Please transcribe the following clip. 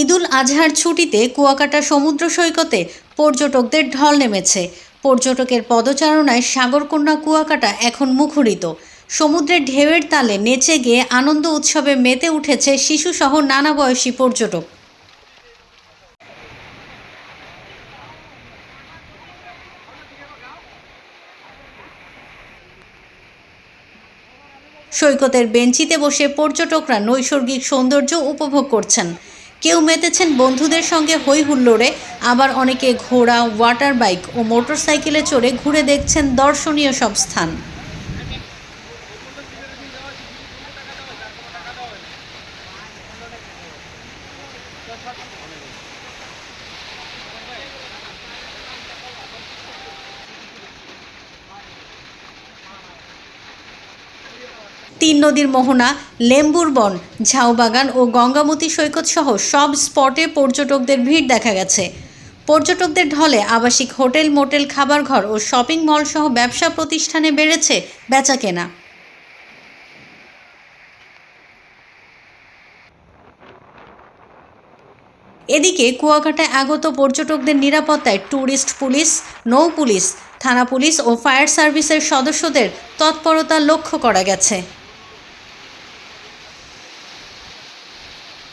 ঈদুল আজহার ছুটিতে কুয়াকাটা সমুদ্র সৈকতে পর্যটকদের ঢল নেমেছে। পর্যটকের পদচারণায় সাগরকন্যা কুয়াকাটা এখন মুখরিত। সমুদ্রের ঢেউয়ের তালে নেচে গিয়ে আনন্দ উৎসবে মেতে উঠেছে শিশুসহ নানা বয়সী পর্যটক। সৈকতের বেঞ্চিতে বসে পর্যটকরা নৈসর্গিক সৌন্দর্য উপভোগ করছেন। কেউ মেতেছেন বন্ধুদের সঙ্গে হই হুল্লোড়ে আবার অনেকে ঘোড়া ওয়াটার বাইক ও মোটরসাইকেলে চড়ে ঘুরে দেখছেন দর্শনীয় সব স্থান। তিন নদীর মোহনা, লেম্বুর বন, ঝাউবাগান ও গঙ্গামতী সৈকত সহ সব স্পটে পর্যটকদের ভিড় দেখা গেছে। পর্যটকদের ঢলে আবাসিক হোটেল, মোটেল, খাবার ঘর ও শপিং মল সহ ব্যবসা প্রতিষ্ঠানে বেড়েছে বেচা কেনা এদিকে কুয়াকাটায় আগত পর্যটকদের নিরাপত্তায় ট্যুরিস্ট পুলিশ, নৌ পুলিশ, থানা পুলিশ ও ফায়ার সার্ভিসের সদস্যদের তৎপরতা লক্ষ্য করা গেছে।